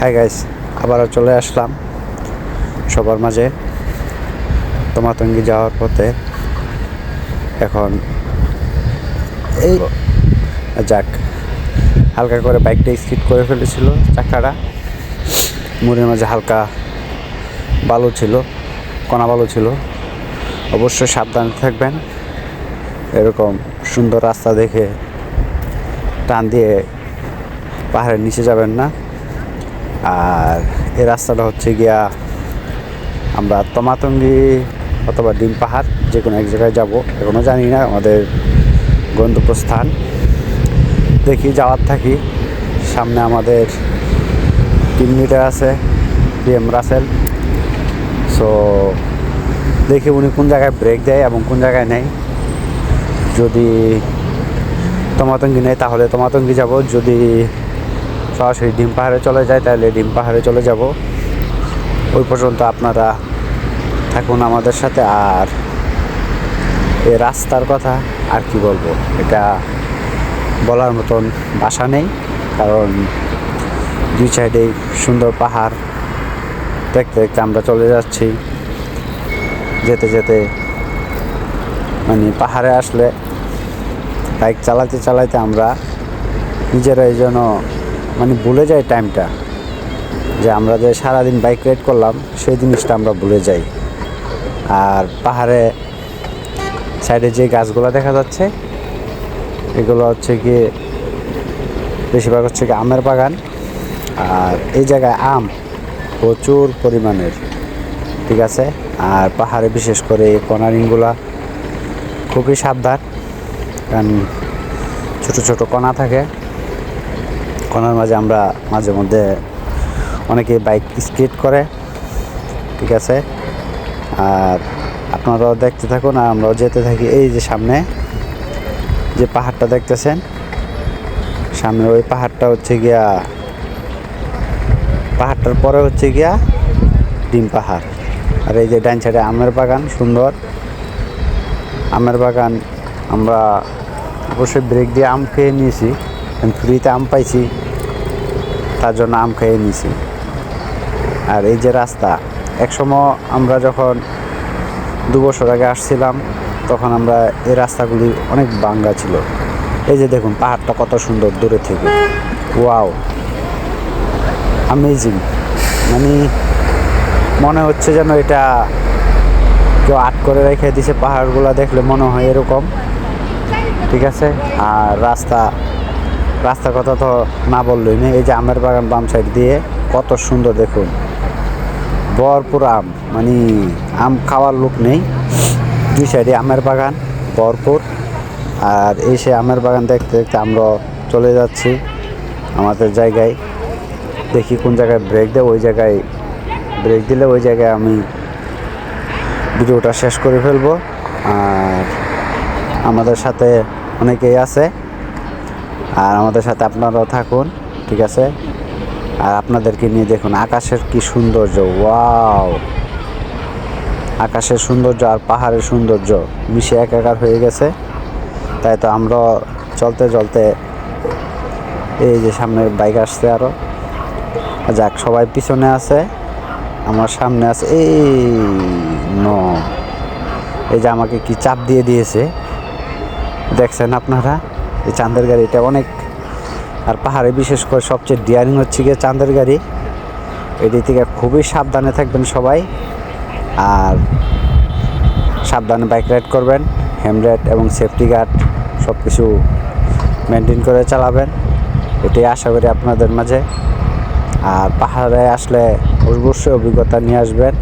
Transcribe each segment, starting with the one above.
Hi guys আবারও চলে আসলাম সবার মাঝে তোমাতঙ্গি যাওয়ার পথে। এখন এই যাক, হালকা করে বাইকটা স্কিড করে ফেলেছিল চাকাটা। মুড়ের মাঝে হালকা বালু ছিল, কণা বালু ছিল। অবশ্যই সাবধানে থাকবেন। এরকম সুন্দর রাস্তা দেখে টান দিয়ে পাহাড়ের নিচে যাবেন না। আর এই রাস্তাটা হচ্ছে গিয়া আমরা তমাতঙ্গি অথবা ডিম পাহাড় যে কোনো এক জায়গায় যাব। এখনও জানি না আমাদের গন্তব্যস্থান দেখি, যাওয়ার থাকি। সামনে আমাদের টিম লিডার আছে ডিএম রাসেল। সো দেখি উনি কোন জায়গায় ব্রেক দেয় এবং কোন জায়গায় নেয়। যদি তমাতঙ্গি নেই তাহলে তমাতঙ্গি যাব। যদি সরাসরি ডিম পাহাড়ে চলে যায় তাহলে ডিম পাহাড়ে চলে যাব। ওই পর্যন্ত আপনারা থাকুন আমাদের সাথে। আর এ রাস্তার কথা আর কি বলব? এটা বলার মতন বাসা নেই, কারণ দুই সাইডেই সুন্দর পাহাড়। দেখতে দেখতে আমরা চলে যাচ্ছি। যেতে যেতে মানে পাহাড়ে আসলে বাইক চালাতে চালাতে আমরা নিজেরাই যেন মানে ভুলে যাই টাইমটা যে আমরা যে সারাদিন বাইক রাইড করলাম, সেই জিনিসটা আমরা ভুলে যাই। আর পাহাড়ে সাইডে যে গাছগুলো দেখা যাচ্ছে, এগুলো হচ্ছে কি বেশিরভাগ হচ্ছে কি আমের বাগান। আর এই জায়গায় আম প্রচুর পরিমাণের, ঠিক আছে? আর পাহাড়ে বিশেষ করে এই কর্নারিংগুলা খুবই সাবধান। কারণ ছোটো ছোটো কণা থাকে কণার মাঝে আমরা মাঝে মধ্যে অনেকে বাইক স্কেট করে, ঠিক আছে? আর আপনারাও দেখতে থাকুন আর আমরাও যেতে থাকি। এই যে সামনে যে পাহাড়টা দেখতেছেন, সামনে ওই পাহাড়টা হচ্ছে গিয়া, পাহাড়টার পরে হচ্ছে গিয়া ডিম পাহাড়। আর এই যে ডান সাইডে আমের বাগান, সুন্দর। আমের বাগান, আমরা অবশ্যই ব্রেক দিয়ে আম খেয়ে নিয়েছি। ফ্রিতে আম পাইছি, তার জন্য আম খেয়ে নিয়েছি আর এই যে রাস্তা, একসময় আমরা যখন দু বছর আগে আসছিলাম, তখন আমরা এই রাস্তাগুলি অনেক বাঙ্গা ছিল। এই যে দেখুন, পাহাড়টা কত সুন্দর দূরে থেকে। ওয়াও আমেজিং মানে মনে হচ্ছে যেন এটা কেউ আট করে রেখে দিছে পাহাড়গুলো, দেখলে মনে হয় এরকম। ঠিক আছে? আর রাস্তা রাস্তার কথা তো না বললই না এই যে আমের বাগান বাম সাইড দিয়ে কত সুন্দর দেখুন। ভরপুর আম মানে আম খাওয়ার লোক নেই। দুই সাইডে আমের বাগান, ভরপুর। আর এই সে আমের বাগান দেখতে দেখতে আমরা চলে যাচ্ছি আমাদের জায়গায়। দেখি কোন জায়গায় ব্রেক দেয়, ওই জায়গায় ব্রেক দিলে ওই জায়গায় আমি ভিডিওটা শেষ করে ফেলব। আর আমাদের সাথে অনেকেই আছে। আর আমাদের সাথে আপনারাও থাকুন, ঠিক আছে? আর আপনাদেরকে নিয়ে দেখুন, আকাশের কি সৌন্দর্য, ওয়াও! আকাশের সৌন্দর্য আর পাহাড়ের সৌন্দর্য মিশে একাকার হয়ে গেছে। তাই তো আমরা চলতে চলতে এই যে সামনে বাইক আসছে আরও যাক, সবাই পিছনে আছে, আমার সামনে আছে, এই ন। এই যে আমাকে কি চাপ দিয়ে দিয়েছে, দেখছেন আপনারা? এই চাঁদের গাড়ি, এটা অনেক। আর পাহাড়ে বিশেষ করে সবচেয়ে ডিয়ারিং হচ্ছে গিয়ে চাঁদের গাড়ি। এটি থেকে খুবই সাবধানে থাকবেন সবাই। আর সাবধানে বাইক রাইড করবেন হেমলেট এবং সেফটি গার্ড সব কিছু মেনটেন করে চালাবেন। এটাই আশা করি আপনাদের মাঝে। আর পাহাড়ে আসলে অবশ্যই অভিজ্ঞতা নিয়ে আসবেন।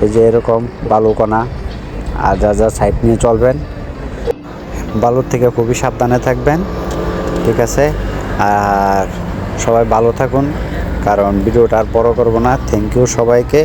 এই যে এরকম বালুকণা আর যা যা সাইড নিয়ে চলবেন। বালুর থেকে খুবই সাবধানে থাকবেন, ঠিক আছে? আর সবাই ভালো থাকুন, কারণ ভিডিওটা আর বড় করব না। থ্যাংক ইউ সবাইকে।